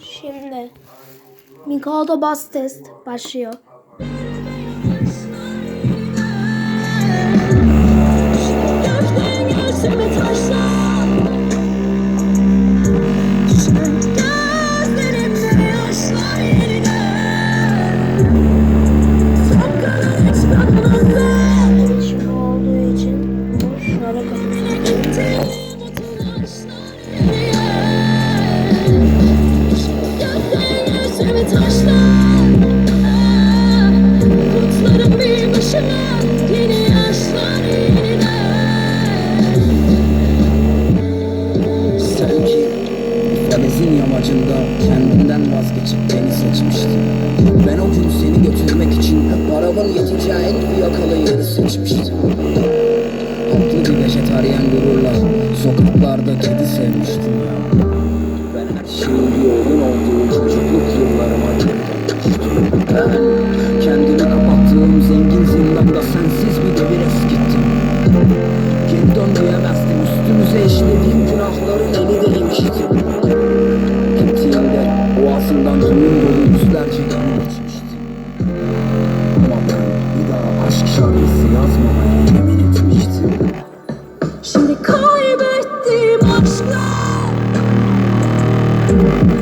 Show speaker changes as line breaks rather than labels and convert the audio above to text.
Şimdi Mikado bas test başlıyor. Şöyle kapatacağım.
Denizin yamacında kendinden vazgeçip beni seçmiştin Ben o gün seni götürmek için paramın yeteceği en fiyakalı yeri seçmiştim. Haklı bir vejetaryen gururla sokaklarda kedi sevmiştim. Ben her şeyin bir oyun olduğu çocukluk yıllarıma geri Ben kendimi kapattığım zengin zindanda sensiz bir devir eskittim. Geri dön diyemezdim üstümüze işlediğim günahların eli değmişti boğazından düğün dolu yüzlerce kanı içmişti Ama ben bir daha aşk şarkısı yazmamaya yemin etmiştim.
Şimdi kaybettim aşklar. Ruhumu